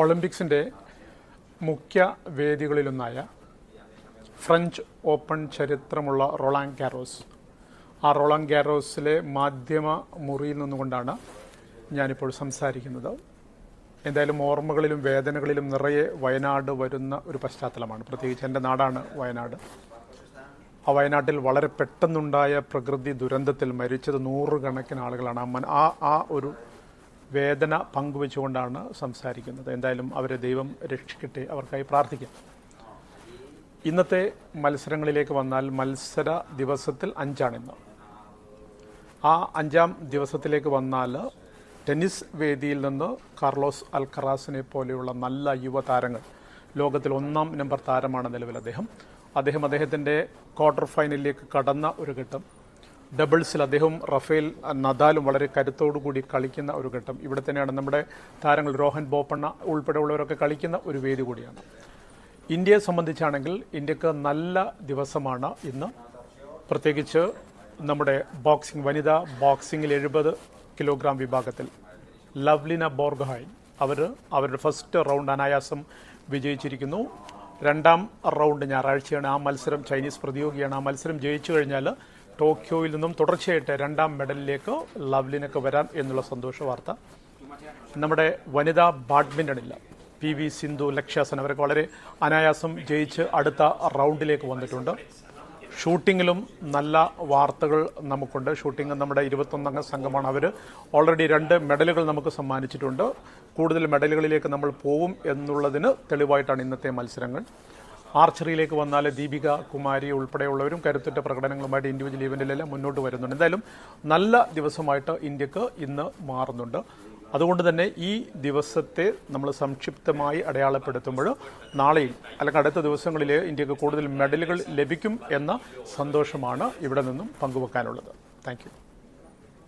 ഒളിമ്പിക്സിന്റെ മുഖ്യ വേദികളിലൊന്നായ French Open ചരിത്രമുള്ള റൊളാങ് ഗാരോസ്. ആ റൊളാങ് ഗാരോസിലെ മാധ്യമ മുറിയിൽ നിന്നുകൊണ്ടാണ് ഞാനിപ്പോൾ സംസാരിക്കുന്നത്. എന്തായാലും ഓർമ്മകളിലും വേദനകളിലും നിറയെ വയനാട് വരുന്ന ഒരു പശ്ചാത്തലമാണ്. പ്രത്യേകിച്ച് എന്റെ നാടാണ് വയനാട്. ആ വയനാട്ടിൽ വളരെ പെട്ടെന്നുണ്ടായ പ്രകൃതി ദുരന്തത്തിൽ മരിച്ചത് നൂറുകണക്കിന് ആളുകളാണ്. ആ ആ ആ ഒരു വേദന പങ്കുവെച്ചുകൊണ്ടാണ് സംസാരിക്കുന്നത്. എന്തായാലും അവരെ ദൈവം രക്ഷിക്കട്ടെ അവർക്കായി പ്രാർത്ഥിക്കാം. ഇന്നത്തെ മത്സരങ്ങളിലേക്ക് വന്നാൽ മത്സര ദിവസത്തിൽ അഞ്ചാണിന്ന് ആ അഞ്ചാം ദിവസത്തിലേക്ക് വന്നാൽ ടെന്നീസ് വേദിയിൽ നിന്ന് കാർലോസ് അൽക്കറാസിനെ പോലെയുള്ള നല്ല യുവതാരങ്ങൾ ലോകത്തിൽ ഒന്നാം നമ്പർ താരമാണ് നിലവിൽ അദ്ദേഹം. അദ്ദേഹം അദ്ദേഹത്തിന്റെ ക്വാർട്ടർ ഫൈനലിലേക്ക് കടന്ന ഒരു ഘട്ടം ഡബിൾസിൽ അദ്ദേഹവും റഫേൽ നദാലും വളരെ കരുത്തോടുകൂടി കളിക്കുന്ന ഒരു ഘട്ടം. ഇവിടെ തന്നെയാണ് നമ്മുടെ താരങ്ങൾ രോഹൻ ബോപ്പണ്ണ ഉൾപ്പെടെയുള്ളവരൊക്കെ കളിക്കുന്ന ഒരു വേദി കൂടിയാണ്. ഇന്ത്യയെ സംബന്ധിച്ചാണെങ്കിൽ ഇന്ത്യയ്ക്ക് നല്ല ദിവസമാണ് ഇന്ന്. പ്രത്യേകിച്ച് നമ്മുടെ ബോക്സിംഗ് വനിതാ ബോക്സിംഗിൽ എഴുപത് കിലോഗ്രാം വിഭാഗത്തിൽ. ലവ്ലിന ബോർഗഹായ് അവർ അവരുടെ ഫസ്റ്റ് റൗണ്ട് അനായാസം വിജയിച്ചിരിക്കുന്നു. രണ്ടാം റൗണ്ട് ഞായറാഴ്ചയാണ് ആ മത്സരം. ചൈനീസ് പ്രതിയോഗിയാണ് ആ മത്സരം. ജയിച്ചു കഴിഞ്ഞാൽ ടോക്കിയോയിൽ നിന്നും തുടർച്ചയായിട്ട് രണ്ടാം മെഡലിലേക്ക് ലവ്ലിനൊക്കെ വരാൻ എന്നുള്ള സന്തോഷ വാർത്ത. നമ്മുടെ വനിതാ ബാഡ്മിന്റണില്ല പി വി സിന്ധു ലക്ഷ്യാസൻ അവരൊക്കെ വളരെ അനായാസം ജയിച്ച് അടുത്ത റൗണ്ടിലേക്ക് വന്നിട്ടുണ്ട്. ഷൂട്ടിങ്ങിലും നല്ല വാർത്തകൾ നമുക്കുണ്ട്. ഷൂട്ടിംഗ് നമ്മുടെ ഇരുപത്തൊന്നംഗ സംഘമാണ്. അവർ ഓൾറെഡി രണ്ട് മെഡലുകൾ നമുക്ക് സമ്മാനിച്ചിട്ടുണ്ട്. കൂടുതൽ മെഡലുകളിലേക്ക് നമ്മൾ പോവും എന്നുള്ളതിന് തെളിവായിട്ടാണ് ഇന്നത്തെ മത്സരങ്ങൾ. ആർച്ചറിയിലേക്ക് വന്നാൽ ദീപിക കുമാരി ഉൾപ്പെടെയുള്ളവരും കരുത്തുറ്റ പ്രകടനങ്ങളുമായിട്ട് ഇൻഡിവിജ്വൽ ഇവന്റിലെല്ലാം മുന്നോട്ട് വരുന്നുണ്ട്. എന്തായാലും നല്ല ദിവസമായിട്ട് ഇന്ത്യയ്ക്ക് ഇന്ന് മാറുന്നുണ്ട്. അതുകൊണ്ട് തന്നെ ഈ ദിവസത്തെ നമ്മൾ സംക്ഷിപ്തമായി അടയാളപ്പെടുത്തുമ്പോൾ നാളെയും അല്ലെങ്കിൽ അടുത്ത ദിവസങ്ങളിൽ ഇന്ത്യയ്ക്ക് കൂടുതൽ മെഡലുകൾ ലഭിക്കും എന്ന സന്തോഷമാണ് ഇവിടെ നിന്നും പങ്കുവെക്കാനുള്ളത്. താങ്ക്